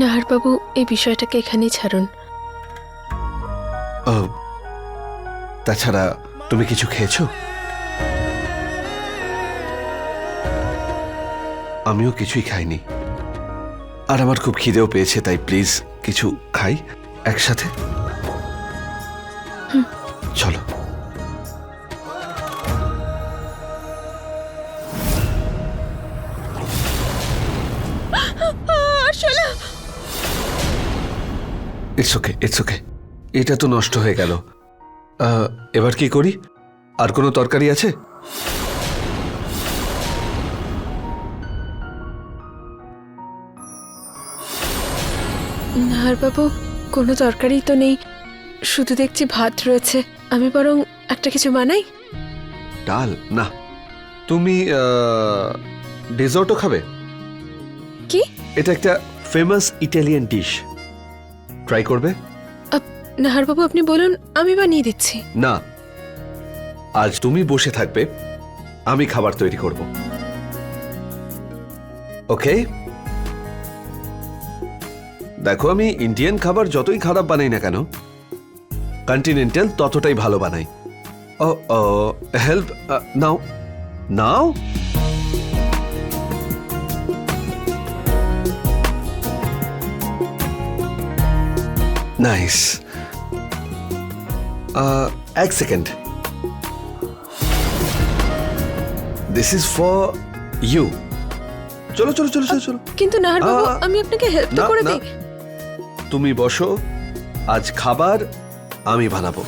নাহারবাবু এই বিষয়টাকে এখানেই ছাড়ুন। তাছাড়া তুমি কিছু খেয়েছো? আমিও কিছুই খাইনি। আর আমার খুব খিদেও পেয়েছে, তাই প্লিজ কিছু খাই একসাথে। ইটস ওকে ইটস ওকে এটা তো নষ্ট হয়ে গেল। এবার কি করি? আর কোনো তরকারি আছে? নাহারবাবু কোনো তরকারি তো নেই। শুধু দেখছি ভাত রয়েছে। আমি বরং একটা কিছু বানাই। ডাল? না। তুমি ডেজার্টও খাবে? কি? এটা একটা ফেমাস ইটালিয়ান ডিশ ট্রাই করবে? আপ- নাহারবাবু আপনি বলুন আমি বানিয়ে দিচ্ছি। না। আজ তুমি বসে থাকবে আমি খাবার তৈরি করব। ওকে? দেখো আমি ইন্ডিয়ান খাবার যতই খারাপ বানাই না কেন কন্টিনেন্টাল ততটাই ভালো বানাই। ও ও হেল্প নাও। নাও? নাইস এক second this is for you চলো চলো চলো চলো চলো। কিন্তু না আ- আমি আপনাকে হেল্প না, করে না। দিই। তুমি বসো আজ খাবার আমি বানাবো।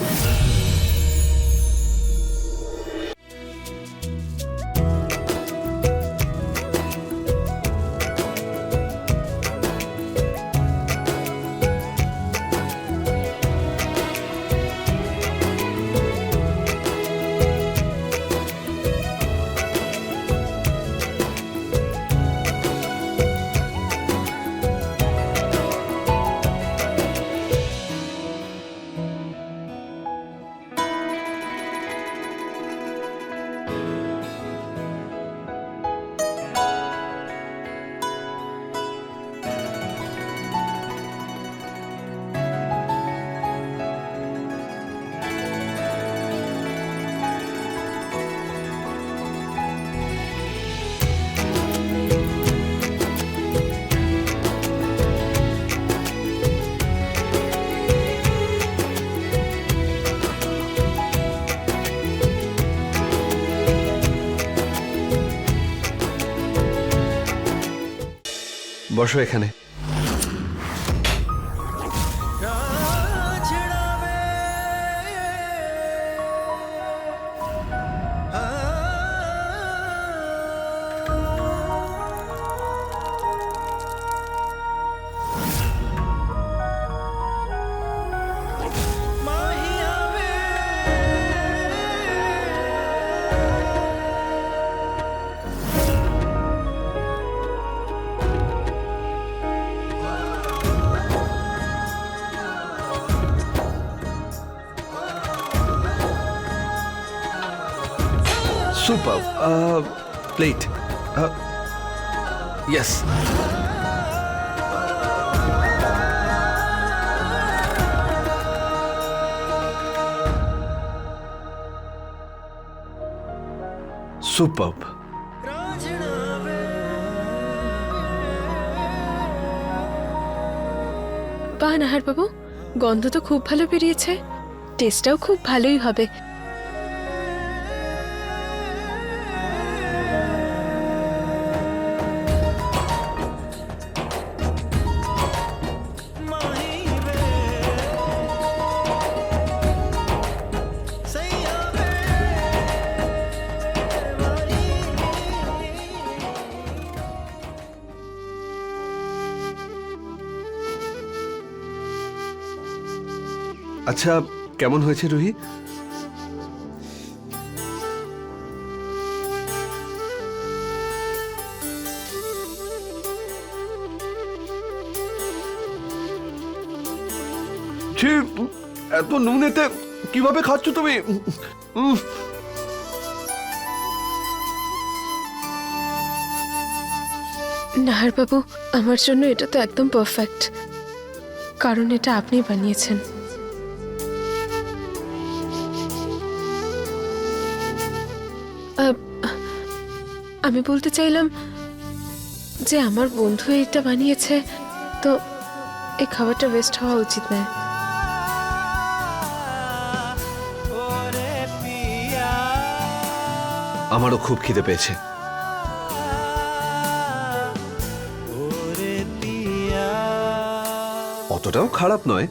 বসো এখানে। প্লেট ইয়েস সুপার বাহ নাহারবাবু। গন্ধ তো খুব ভালো বেরিয়েছে। টেস্টটাও খুব ভালোই হবে। আচ্ছা কেমন হয়েছে রুহি? ছি, এত নুনেতে কীভাবে খাচ্ছ তুমি? উম, নাহার বাবু আমার জন্য এটা তো একদম পারফেক্ট কারণ এটা আপনি বানিয়েছেন। আমি বলতে চাইলাম যে আমার বন্ধু এটা বানিয়েছে, তো এই খাবারটা ওয়েস্ট হওয়া উচিত নয় আমারও খুব খিদে পেয়েছে। অতটাও খারাপ নয়।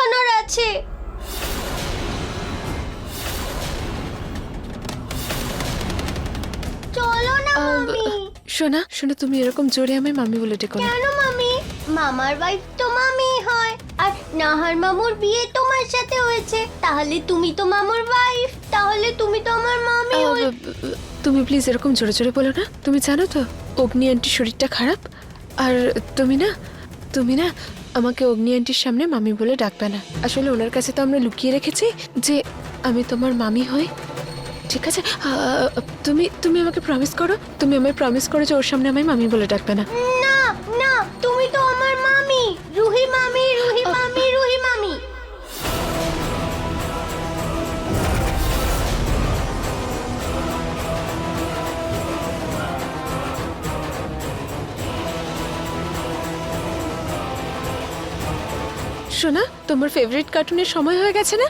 দেখানোর আছে। চলো না মামি। শোনা শোনা তুমি এরকম জোরে আমি মামি বলে ডেকো না। কেন মামি? মামার ওয়াইফ তো মামি হয়। আর নাহার মামুর বিয়ে তোমার সাথে হয়েছে। তাহলে তুমি তো মামুর ওয়াইফ তাহলে তুমি তো আমার মামি তুমি প্লিজ এরকম জোরে জোরে বলো না। তুমি জানো তো অগ্নি আন্টির শরীরটা খারাপ। আর তুমি না তুমি না আমাকে অগ্নি আন্টির সামনে মামি বলে ডাকবে না। আসলে ওনার কাছে তো আমরা লুকিয়ে রেখেছি যে আমি তোমার মামি হই। ঠিক আছে? তুমি তুমি আমাকে প্রমিস করো। তুমি আমায় প্রমিস করো যে ওর সামনে আমায় মামি বলে ডাকবে না। শোনা তোমার ফেভারিট কার্টুনের সময় হয়ে গেছে না?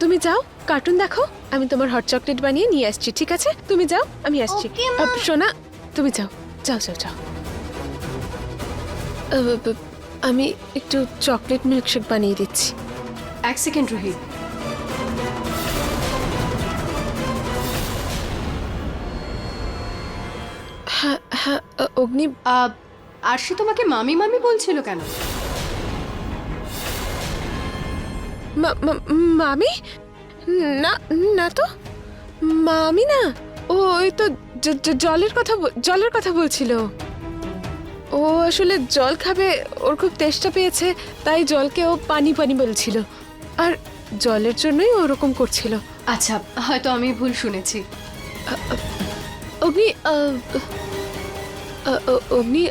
তুমি যাও কার্টুন দেখো। আমি তোমার হট চকলেট বানিয়ে নিয়ে আসছি ঠিক আছে? তুমি যাও আমি আসছি। আব, শোনা তুমি যাও যাও যাও যাও। আমি একটু চকলেট মিল্কশেক বানিয়ে দিচ্ছি। এক সেকেন্ড রোহিত হ্যাঁ হ্যাঁ অগ্নি আহ, আরশি তোমাকে মামি মামি বলছিল কেন? মামি? না না তো। মামি না? ও ওই তো জলের কথা জলের কথা বলছিল। ও আসলে জল খাবে ওর খুব তেষ্টা পেয়েছে তাই জলকে ও পানি পানি বলছিল। আর জলের জন্যই ওরকম করছিল। আচ্ছা হয়তো আমি ভুল শুনেছি। অগ্নি অগ্নি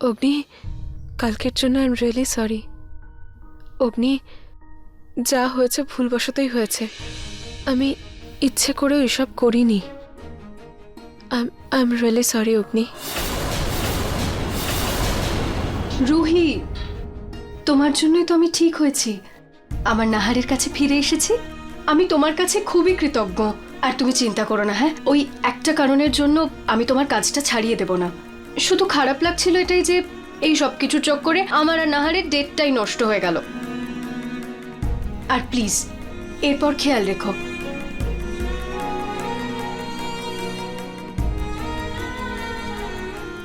অগ্নি কালকের জন্য আই এম রিয়েলি সরি অগ্নি, যা হয়েছে ভুলবশতই হয়েছে। আমি ইচ্ছে করে এসব করিনি। আই এম রিয়েলি সরি অগ্নি। রুহি, তোমার জন্যই তো আমি ঠিক হয়েছি। আমার নাহারের কাছে ফিরে এসেছি। আমি তোমার কাছে খুবই কৃতজ্ঞ। আর তুমি চিন্তা করো না হ্যাঁ? ওই একটা কারণের জন্য আমি তোমার কাজটা ছাড়িয়ে দেব না। শুধু খারাপ লাগছিল এটাই যে এই সব কিছু চক্করে আমার আর নাহারের ডেটটাই নষ্ট হয়ে গেল। আর প্লিজ এরপর খেয়াল রেখো।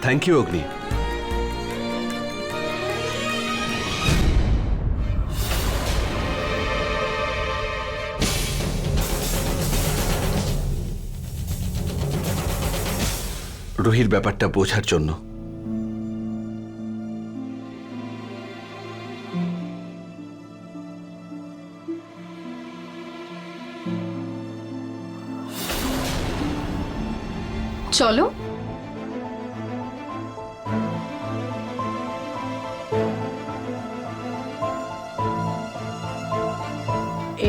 থ্যাংক ইউ অগ্নি রুহির ব্যাপারটা বোঝার জন্য। চলো।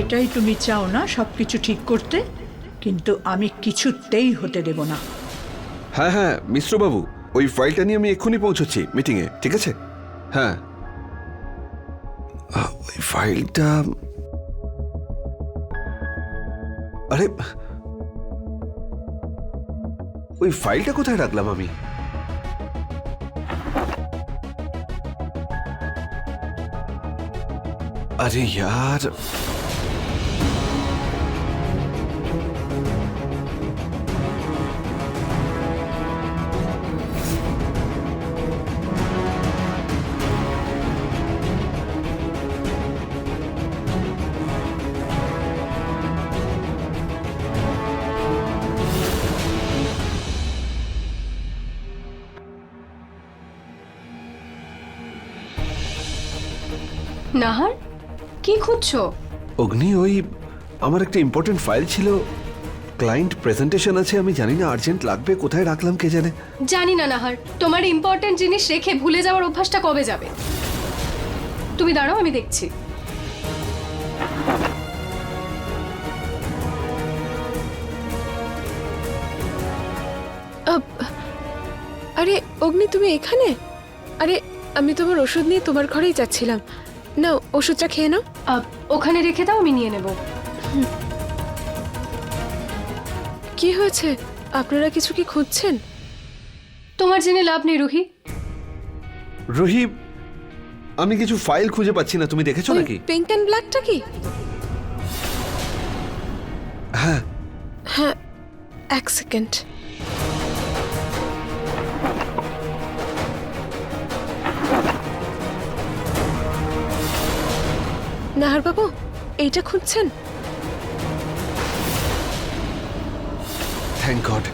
এটাই তুমি চাও না সব কিছু ঠিক করতে? কিন্তু আমি কিছুতেই হতে দেব না। হ্যাঁ হ্যাঁ মিশ্রবাবু ওই ফাইলটা নিয়ে আমি এক্ষুনি পৌঁছচ্ছি মিটিংয়ে ঠিক আছে? হ্যাঁ। ওই ফাইলটা আরে ওই ফাইলটা কোথায় রাখলাম আমি? আরে ইয়ার নাহার কি খুঁজছো? অগ্নি ওই আমার একটা ইম্পর্টেন্ট ফাইল ছিল। ক্লায়েন্ট প্রেজেন্টেশন আছে আমি জানি না আর্জেন্ট লাগবে কোথায় রাখলাম কে জানে। জানি না নাহার তোমার ইম্পর্টেন্ট জিনিস রেখে ভুলে যাওয়ার অভ্যাসটা কবে যাবে? তুমি দাঁড়াও আমি দেখছি। আরে অগ্নি তুমি এখানে? আরে আমি তোমার ওষুধ নিয়ে তোমার ঘরেই যাচ্ছিলাম। নাও ওষুধটা খেয়ে নাও। ওখানে রেখে দাও আমি নিয়ে নেব। কি হয়েছে? আপনারা কিছু কি খুঁজছেন? তোমার জেনে লাভ নেই রুহি। রুহি আমি কিছু ফাইল খুঁজে পাচ্ছি না তুমি দেখেছ নাকি? পিঙ্ক অ্যান্ড ব্ল্যাকটা কি? হ্যাঁ। হ্যাঁ এক সেকেন্ড। নাহার বাবু এইটা খুঁজছেন থ্যাংক গড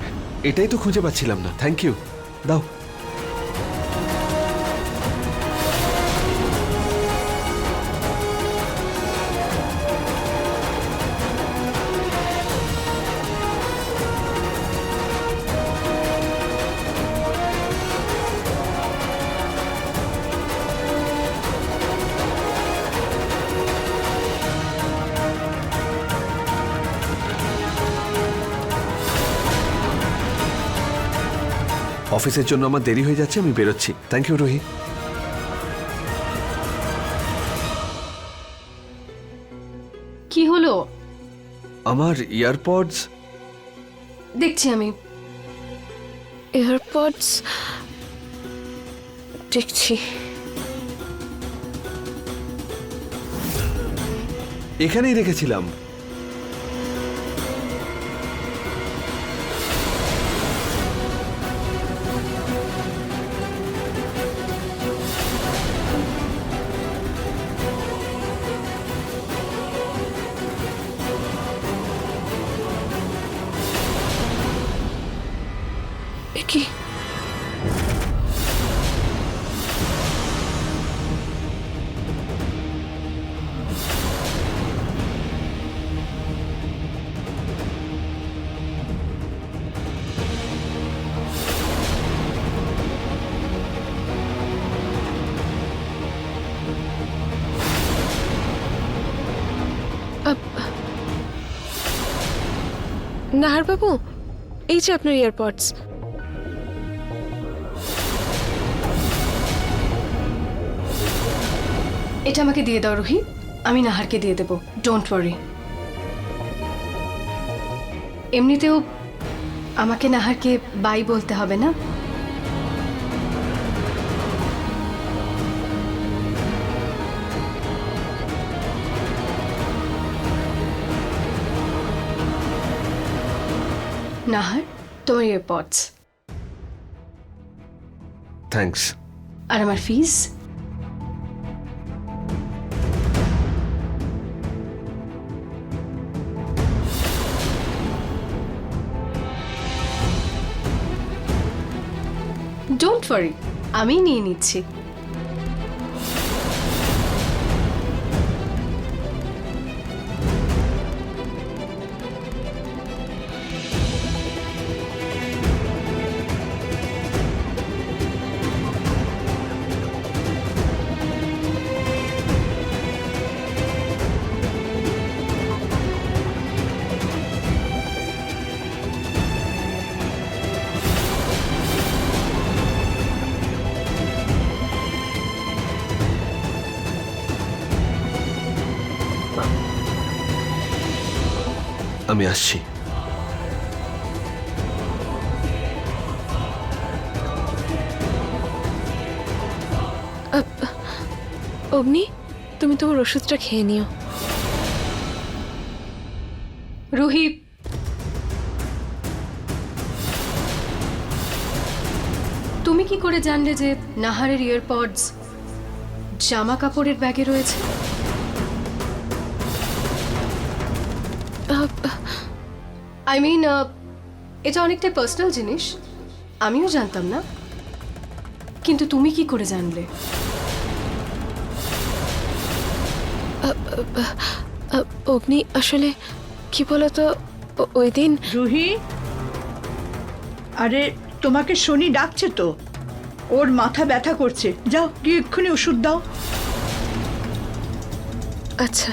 এটাই তো খুঁজে পাচ্ছিলাম না। থ্যাংক ইউ দাও। অফিসের জন্য আমার দেরি হয়ে যাচ্ছে আমি বেরোচ্ছি। থ্যাংক ইউ রোহি কি হলো? আমার ইয়ারপডস দেখছি আমি। এয়ারপডস দেখছি। এখানেই রেখেছিলাম। নাহার বাবু, এই যে আপনার এয়ারপডস এটা আমাকে দিয়ে দাও, রুহি। আমি নাহারকে দিয়ে দেব ডোন্ট ওয়ারি এমনিতেও আমাকে নাহারকে বাই বলতে হবে না? নাহার তোমার এয়ারপডস থ্যাঙ্কস আর আমার ফিস ডোন্ট ওয়ারি আমি নিয়ে নিচ্ছি। আমি আসছি। অগ্নি তুমি তোমার ওষুধটা খেয়ে নিও। রুহি। তুমি কি করে জানলে যে নাহারের ইয়ারপডস জামা কাপড়ের ব্যাগে রয়েছে? আই মিন এটা অনেকটাই পার্সোনাল জিনিস। আমিও জানতাম না। কিন্তু তুমি কি করে জানলে? অগ্নি আসলে কি বলতো ওই দিন রুহি? আরে তোমাকে শনি ডাকছে তো। ওর মাথা ব্যথা করছে। যাও গিয়ে এক্ষুনি ওষুধ দাও। আচ্ছা।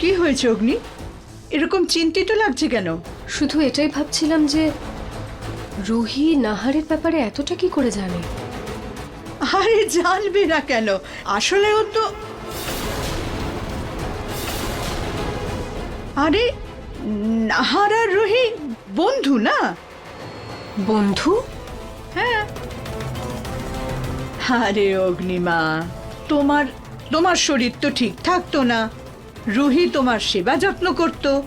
কি হয়েছে অগ্নি? এরকম চিন্তিত লাগছে কেন? শুধু এটাই ভাবছিলাম যে রুহি নাহারের ব্যাপারে এতটা কি করে জানে? আরে জানবে না কেন? আসলে ও তো আরে নাহার আর রুহি বন্ধু না? বন্ধু? হ্যাঁ। আরে অগ্নিমা তোমার তোমার শরীর তো ঠিক থাকতো না? রুহি তোমার সেবা যত্ন করত,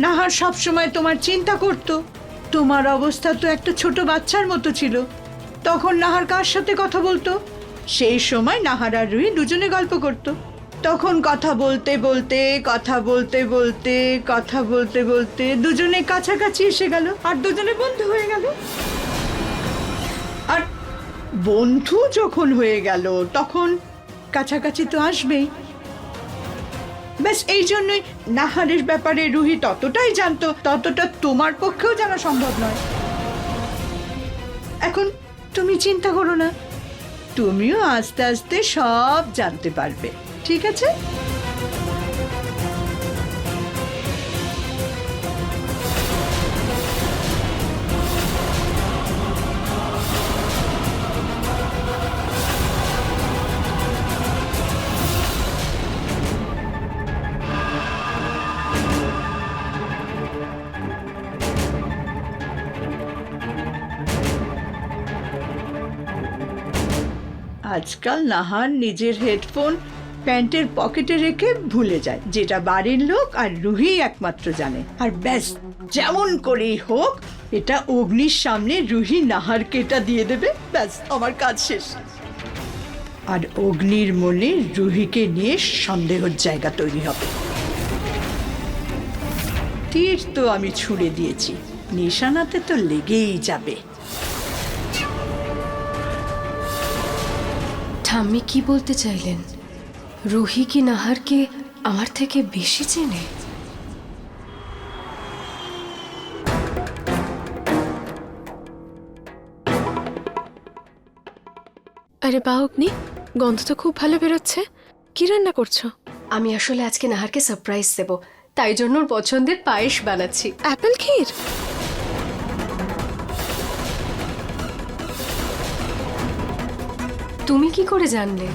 নাহার সব সময় তোমার চিন্তা করত। তোমার অবস্থা তো একটা ছোট বাচ্চার মতো ছিল। তখন নাহার কার সাথে কথা বলতো? সেই সময় নাহার আর রুহি দুজনে গল্প করত। তখন কথা বলতে বলতে, কথা বলতে বলতে, কথা বলতে বলতে দুজনে কাছাকাছি এসে গেল আর দুজনে বন্ধু হয়ে গেল। আর বন্ধু যখন হয়ে গেল, তখন কাছাকাছি তো আসবেই। ব্যাস এই জন্যই নাহারের ব্যাপারে রুহি ততটাই জানতো, ততটা তোমার পক্ষেও জানা সম্ভব নয়। এখন তুমি চিন্তা করো না, তুমিও আস্তে আস্তে সব জানতে পারবে, ঠিক আছে? আজকাল নাহার নিজের হেডফোন প্যান্টের পকেটে রেখে ভুলে যায়, যেটা বাড়ির লোক আর রুহি একমাত্র জানে। আর ব্যাস, যেমন করেই হোক, এটা অগ্নির সামনে রুহি নাহারকে এটা দিয়ে দেবে, ব্যাস, আমার কাজ শেষ। আর অগ্নির মনে রুহিকে নিয়ে সন্দেহের জায়গা তৈরি হবে। তীর তো আমি ছুড়ে দিয়েছি, নিশানাতে তো লেগেই যাবে। ঠাম্মি কি বলতে চাইলেন? রুহি কি নাহারকে আমার থেকে বেশি চেনে? আরে বা অগ্নি গন্ধ তো খুব ভালো বেরোচ্ছে। কি রান্না করছ? আমি আসলে আজকে নাহারকে সারপ্রাইজ দেব তাই জন্য ওর পছন্দের পায়েস বানাচ্ছি। অ্যাপেল ক্ষীর? তুমি কি করে জানলে?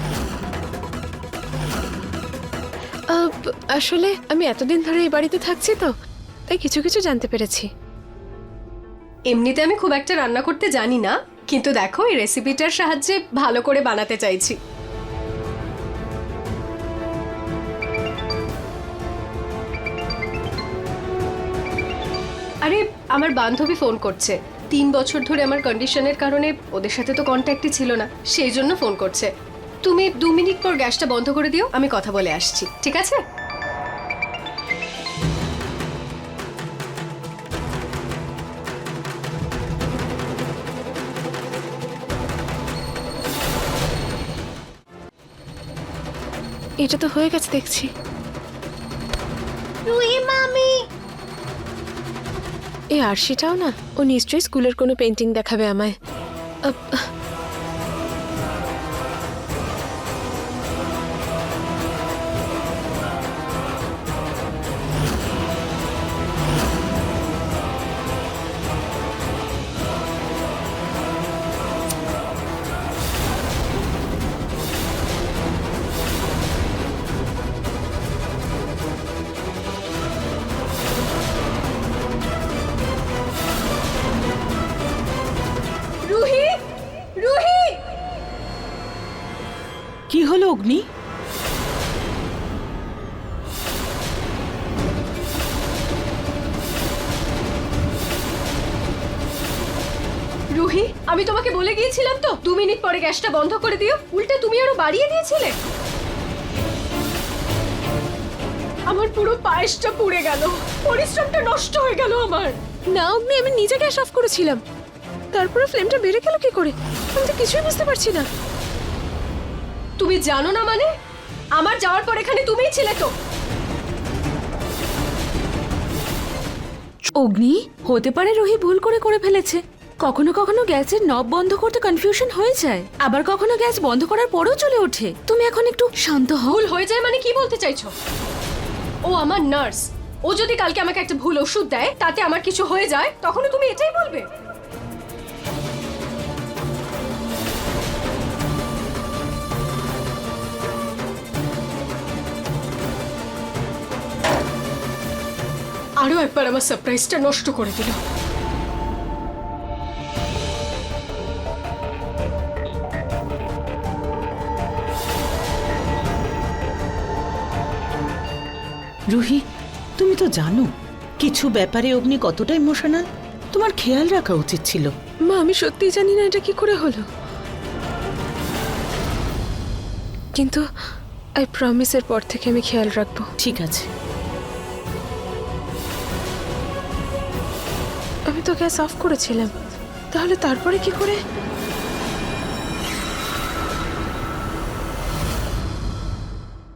আসলে আমি এতদিন ধরে এই বাড়িতে থাকছি তো তাই কিছু কিছু জানতে পেরেছি। এমনিতে আমি খুব একটা রান্না করতে জানি না কিন্তু দেখো এই রেসিপিটার সাহায্যে ভালো করে বানাতে চাইছি। আরে আমার বান্ধবী ফোন করছে। তিন বছর ধরে আমার কন্ডিশনের কারণে ওদের সাথে তো কন্ট্যাক্টই ছিল না, সেই জন্য ফোন করছে। তুমি দু মিনিট পর গ্যাসটা বন্ধ করে দিও, আমি কথা বলে আসছি, ঠিক আছে? এটা তো হয়ে গেছে, দেখছি। এই আরশিটাও না? ও নিশ্চয়ই স্কুলের কোনো পেন্টিং দেখাবে আমায়। পরে গ্যাসটা বন্ধ করে দিও। উল্টে তুমি আরও বাড়িয়ে দিয়েছিলে। আমার পুরো পায়েসটা পুড়ে গেল। পরিশ্রমটা নষ্ট হয়ে গেল আমার। না, অগ্নি, আমি নিজে গ্যাস অফ করেছিলাম। তারপরে ফ্লেমটা বেড়ে গেল কি করে? আমি তো কিছুই বুঝতে পারছি না। তুমি জানো না মানে? আমার যাওয়ার পর এখানে তুমিই ছিলে তো। অগ্নি, হতে পারে রোহি ভুল করে করে ফেলেছে। কখনো কখনো গ্যাসের নব বন্ধ করতে কনফিউশন হয়ে যায়। আবার কখনো গ্যাস বন্ধ করার পরেও চলে ওঠে। তুমি এখন একটু শান্ত হও। ভুল হয়ে যায় মানে কি বলতে চাইছো? ও আমার নার্স ও যদি কালকে আমাকে একটা ভুল ওষুধ দেয়, তাতে আমার কিছু হয়ে যায়, তখনও তুমি এটাই বলবে? আরও একবার আমার সারপ্রাইজটা নষ্ট করে দিল। রুহি তুমি তো জানো কিছু ব্যাপারে অগ্নি কতটা ইমোশনাল তোমার খেয়াল রাখা উচিত ছিল। মা আমি সত্যিই জানি না এটা কি করে হলো। কিন্তু আই প্রমিসের পর থেকে আমি খেয়াল রাখব। ঠিক আছে। আমি তো গ্যাস অফ করেছিলাম। তাহলে তারপরে কি করে?